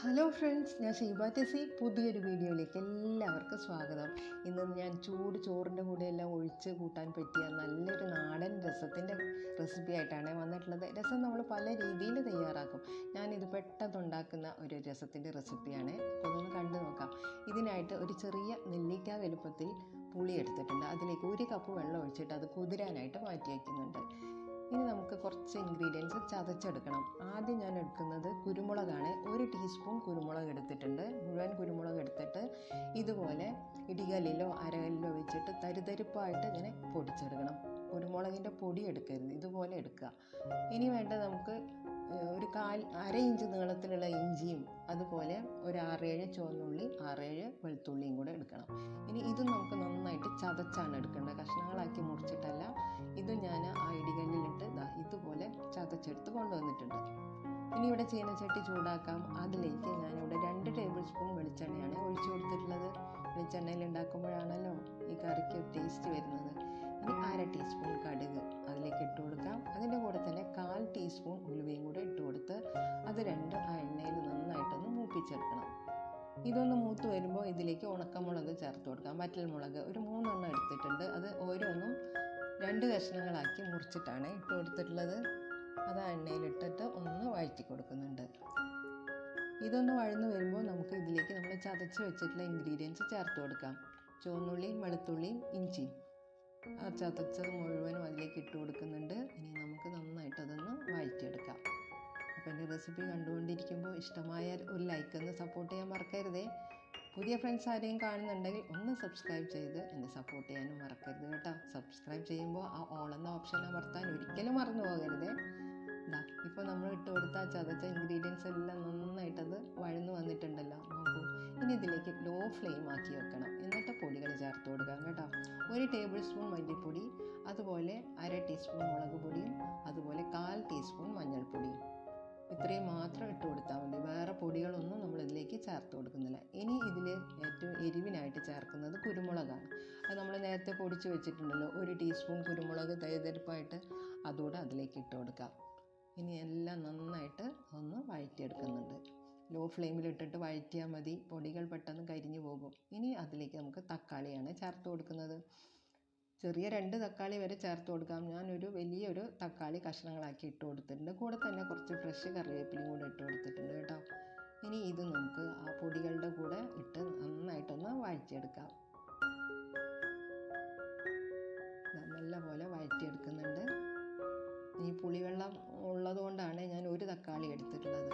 Hello friends ഞാൻ ഷീബ ടെസി പുതിയൊരു വീഡിയോയിലേക്ക് എല്ലാവർക്കും സ്വാഗതം. ഇന്ന് ഞാൻ ചൂട് ചോറിന്റെ കൂടെ എല്ലാം ഒഴിച്ച് കൂട്ടാൻ പറ്റിയ നല്ലൊരു നാടൻ രസത്തിന്റെ റെസിപ്പി ആയിട്ടാണ് വന്നിട്ടുള്ളത്. രസം നമ്മൾ പല രീതിയിൽ തയ്യാറാക്കും. ഞാനിത് പെട്ടെന്ന് ഉണ്ടാക്കുന്ന ഒരു രസത്തിന്റെ റെസിപ്പിയാണ് അപ്പോൾ അതൊന്ന് കണ്ടു നോക്കാം. ഇതിനായിട്ട് ഒരു ചെറിയ നെല്ലിക്ക വലുപ്പത്തിൽ പുളി എടുത്തിട്ടുണ്ട്. അതിലേക്ക് ഒരു കപ്പ് വെള്ളം ഒഴിച്ചിട്ട് അത് കുതിരാനായിട്ട് മാറ്റി വയ്ക്കുന്നുണ്ട് ഇനി നമുക്ക് കുറച്ച് ഇൻഗ്രീഡിയൻസ് ചതച്ചെടുക്കണം. ആദ്യം ഞാൻ എടുക്കുന്നത് കുരുമുളകാണ്. ഒരു ടീസ്പൂൺ കുരുമുളക് എടുത്തിട്ടുണ്ട്. മുഴുവൻ കുരുമുളക് എടുത്തിട്ട് ഇതുപോലെ ഇടികല്ലിലോ അരകല്ലിലോ വെച്ചിട്ട് തരിതരിപ്പായിട്ട് ഇങ്ങനെ പൊടിച്ചെടുക്കണം. കുരുമുളകിന്റെ പൊടി എടുക്കരുത്. ഇതുപോലെ എടുക്കുക. ഇനി വേണ്ട നമുക്ക് ഒരു കാൽ അര ഇഞ്ച് നീളത്തിലുള്ള ഇഞ്ചിയും അതുപോലെ ഒരു ആറേഴ് ചുവന്നുള്ളി ആറേഴ് വെളുത്തുള്ളിയും കൂടെ എടുക്കണം. ഇനി ഇത് നമുക്ക് നന്നായിട്ട് ചതച്ചാണ് എടുക്കേണ്ടത്. കഷ്ണങ്ങളാക്കി മുറിച്ചിട്ടല്ല. ഇത് ഞാൻ ആ ഇടികല്ലിലിട്ട് ഇതുപോലെ ചതച്ചെടുത്ത് കൊണ്ടുവന്നിട്ടുണ്ട്. ഇനി ഇവിടെ ചീനച്ചട്ടി ചൂടാക്കാം. അതിലേക്ക് ഞാനിവിടെ രണ്ട് ടേബിൾ സ്പൂൺ വെളിച്ചെണ്ണയാണ് ഒഴിച്ചു കൊടുത്തിട്ടുള്ളത്. വെളിച്ചെണ്ണയിൽ ഉണ്ടാക്കുമ്പോഴാണല്ലോ ഈ കറിക്ക് ടേസ്റ്റ് വരുന്നത്. ഇനി അര ടീസ്പൂൺ കടുക് അതിലേക്ക് ഇട്ട് കൊടുക്കാം. അതിന്റെ കൂടെ തന്നെ കാൽ ടീസ്പൂൺ ഉലുവയും കൂടെ ഇട്ട് കൊടുത്ത് അത് രണ്ടും ആ എണ്ണയിൽ നന്നായിട്ടൊന്ന് മൂപ്പിച്ചെടുക്കണം. ഇതൊന്ന് മൂത്ത് വരുമ്പോൾ ഇതിലേക്ക് ഉണക്കമുളക് ചേർത്ത് കൊടുക്കാം. വറ്റൽമുളക് ഒരു മൂന്നെണ്ണം എടുത്തിട്ടുണ്ട്. അത് ഓരോന്നും രണ്ട് കഷ്ണങ്ങളാക്കി മുറിച്ചിട്ടാണ് ഇട്ട് കൊടുത്തിട്ടുള്ളത്. അത് എണ്ണയിലിട്ടിട്ട് ഒന്ന് വഴറ്റി കൊടുക്കുന്നുണ്ട്. ഇതൊന്ന് വഴന്നു വരുമ്പോൾ നമുക്ക് ഇതിലേക്ക് നമ്മൾ ചതച്ച് വെച്ചിട്ടുള്ള ഇൻഗ്രീഡിയൻസ് ചേർത്ത് കൊടുക്കാം. ചുവന്നുള്ളിയും വെളുത്തുള്ളിയും ഇഞ്ചിയും ആ ചതച്ചത് മുഴുവനും അതിലേക്ക് ഇട്ട് കൊടുക്കുന്നുണ്ട്. ഇനി നമുക്ക് നന്നായിട്ട് അതൊന്ന് വഴറ്റിയെടുക്കാം. എന്റെ റെസിപ്പി കണ്ടുകൊണ്ടിരിക്കുമ്പോൾ ഇഷ്ടമായാൽ ഒരു ലൈക്ക് ഒന്ന് സപ്പോർട്ട് ചെയ്യാൻ മറക്കരുതേ. പുതിയ ഫ്രണ്ട്സ് ആരെയും കാണുന്നുണ്ടെങ്കിൽ ഒന്ന് സബ്സ്ക്രൈബ് ചെയ്ത് എന്നെ സപ്പോർട്ട് ചെയ്യാനും മറക്കരുത് കേട്ടോ. സബ്സ്ക്രൈബ് ചെയ്യുമ്പോൾ ആ ഓൾ എന്ന ഓപ്ഷൻ അമർത്താൻ ഒരിക്കലും മറന്നു പോകരുതേ. ഇതാ ഇപ്പോൾ നമ്മൾ ഇട്ട് കൊടുത്ത ചതച്ച ഇൻഗ്രീഡിയൻസ് എല്ലാം നന്നായിട്ടത് വഴന്നു വന്നിട്ടുണ്ടല്ലോ. നോക്കൂ ഇനി ഇതിലേക്ക് ലോ ഫ്ലെയിം ആക്കി വെക്കണം. എന്നിട്ട് പൊടികൾ ചേർത്ത് കൊടുക്കാം കേട്ടോ. ഒരു ടേബിൾ സ്പൂൺ മല്ലിപ്പൊടി അതുപോലെ അര ടീസ്പൂൺ മുളക് പൊടിയും അതുപോലെ കാൽ ടീസ്പൂൺ മഞ്ഞൾപ്പൊടിയും. ഇത്രയും മാത്രം ഇട്ട് കൊടുത്താൽ മതി. വേറെ പൊടികളൊന്നും നമ്മൾ ഇതിലേക്ക് ചേർത്ത് കൊടുക്കുന്നില്ല. ഇനി ഇതിൽ ഏറ്റവും എരിവിനായിട്ട് ചേർക്കുന്നത് കുരുമുളകാണ്. അത് നമ്മൾ നേരത്തെ പൊടിച്ച് വെച്ചിട്ടുണ്ടല്ലോ. ഒരു ടീസ്പൂൺ കുരുമുളക് തൈതെടുപ്പായിട്ട് അതുകൂടെ അതിലേക്ക് ഇട്ട് കൊടുക്കാം ഇനി എല്ലാം നന്നായിട്ട് ഒന്ന് വഴറ്റിയെടുക്കുന്നുണ്ട്. ലോ ഫ്ലെയിമിൽ ഇട്ടിട്ട് വഴറ്റിയാൽ മതി. പൊടികൾ പെട്ടെന്ന് കരിഞ്ഞു പോകും. ഇനി അതിലേക്ക് നമുക്ക് തക്കാളിയാണ് ചേർത്ത് കൊടുക്കുന്നത്. ചെറിയ രണ്ട് തക്കാളി വരെ ചേർത്ത് കൊടുക്കാം. ഞാനൊരു വലിയൊരു തക്കാളി കഷ്ണങ്ങളാക്കി ഇട്ട് കൊടുത്തിട്ടുണ്ട്. കൂടെ തന്നെ കുറച്ച് ഫ്രഷ് കറിവേപ്പിലയും കൂടെ ഇട്ട് കൊടുത്തിട്ടുണ്ട് കേട്ടോ. ഇനി ഇത് നമുക്ക് ആ പൊടികളുടെ കൂടെ ഇട്ട് നന്നായിട്ടൊന്ന് വഴറ്റിയെടുക്കാം. നല്ല നല്ലപോലെ വഴറ്റിയെടുക്കുന്നുണ്ട്. ഈ പുളിവെള്ളം ഉള്ളതുകൊണ്ടാണ് ഞാൻ ഒരു തക്കാളി എടുത്തിട്ടുള്ളത്.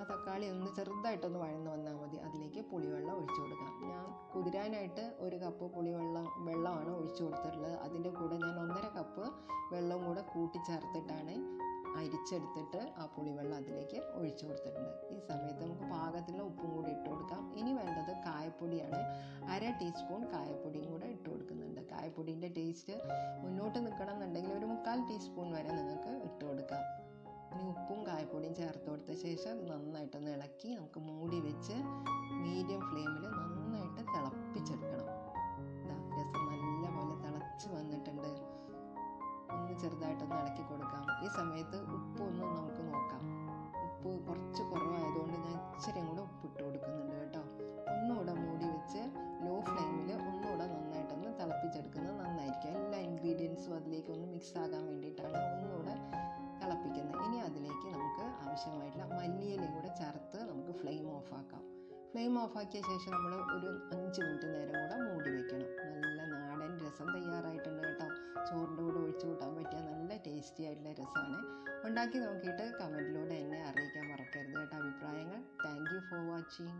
ആ തക്കാളി ഒന്ന് ചെറുതായിട്ടൊന്ന് വഴന്ന് വന്നാൽ മതി. അതിലേക്ക് പുളിവെള്ളം ഒഴിച്ചു കൊടുക്കാം ഞാൻ കുതിരാനായിട്ട് ഒരു കപ്പ് പുളിവെള്ളം വെള്ളമാണ് ഒഴിച്ചു കൊടുത്തിട്ടുള്ളത്. അതിന്റെ കൂടെ ഞാൻ ഒന്നര കപ്പ് വെള്ളം കൂടെ കൂട്ടിച്ചേർത്തിട്ടാണ് അരിച്ചെടുത്തിട്ട് ആ പുളിവെള്ളം അതിലേക്ക് ഒഴിച്ചു കൊടുത്തിട്ടുണ്ട് ഈ സമയത്ത് നമുക്ക് പാകത്തിലുള്ള ഉപ്പും കൂടി ഇട്ട് കൊടുക്കാം. ഇനി വേണ്ടത് കായപ്പൊടിയാണ്. അര ടീസ്പൂൺ കായപ്പൊടിയും കൂടെ ഇട്ട് കൊടുക്കുന്നുണ്ട്. കായപ്പൊടിന്റെ ടേസ്റ്റ് മുന്നോട്ട് നിൽക്കണം എന്നുണ്ടെങ്കിൽ ഒരു മുക്കാൽ ടീസ്പൂൺ വരെ നിങ്ങൾക്ക് ഇട്ട് കൊടുക്കാം. ഇനി ഉപ്പും കായപ്പൊടിയും ചേർത്ത് കൊടുത്ത ശേഷം നന്നായിട്ടൊന്ന് ഇളക്കി നമുക്ക് മൂടി വെച്ച് മീഡിയം ഫ്ലെയിമിൽ നന്നായിട്ട് തിളപ്പിച്ചെടുക്കണം. ഇതാ രസം നല്ലപോലെ തിളച്ച് വന്നിട്ടുണ്ട്. ഒന്ന് ചെറുതായിട്ടൊന്ന് ഇളക്കി കൊടുക്കാം. ഈ സമയത്ത് ഉപ്പ് ഒന്ന് നമുക്ക് നോക്കാം. ഉപ്പ് കുറച്ച് കുറവായതുകൊണ്ട് ഞാൻ ഇച്ചിരി കൂടെ ഉപ്പിട്ട് കൊടുക്കുന്നുണ്ട് കേട്ടോ. ഒന്നുകൂടെ മൂടി വെച്ച് ലോ ഫ്ലെയിമിൽ ഒന്നുകൂടെ നന്നായിട്ടൊന്ന് തിളപ്പിച്ചെടുക്കുന്നത് നന്നായിരിക്കും. എല്ലാ ഇൻഗ്രീഡിയൻസും അതിലേക്ക് ഒന്ന് മിക്സ് ആകാൻ ആവശ്യമായിട്ടുള്ള മല്ലിയില കൂടെ ചേർത്ത് നമുക്ക് ഫ്ലെയിം ഓഫാക്കാം ഫ്ലെയിം ഓഫാക്കിയ ശേഷം നമ്മൾ ഒരു അഞ്ച് മിനിറ്റ് നേരം കൂടെ മൂടി വെക്കണം. നല്ല നാടൻ രസം തയ്യാറായിട്ടുണ്ട് കേട്ടോ. ചോറിന്റെ കൂടെ ഒഴിച്ചു കൂട്ടാൻ പറ്റിയ നല്ല ടേസ്റ്റി ആയിട്ടുള്ള രസമാണ് ഉണ്ടാക്കി നോക്കിയിട്ട് കമന്റിലൂടെ എന്നെ അറിയിക്കാൻ മറക്കരുത് കേട്ടോ. അഭിപ്രായങ്ങൾ. Thank for watching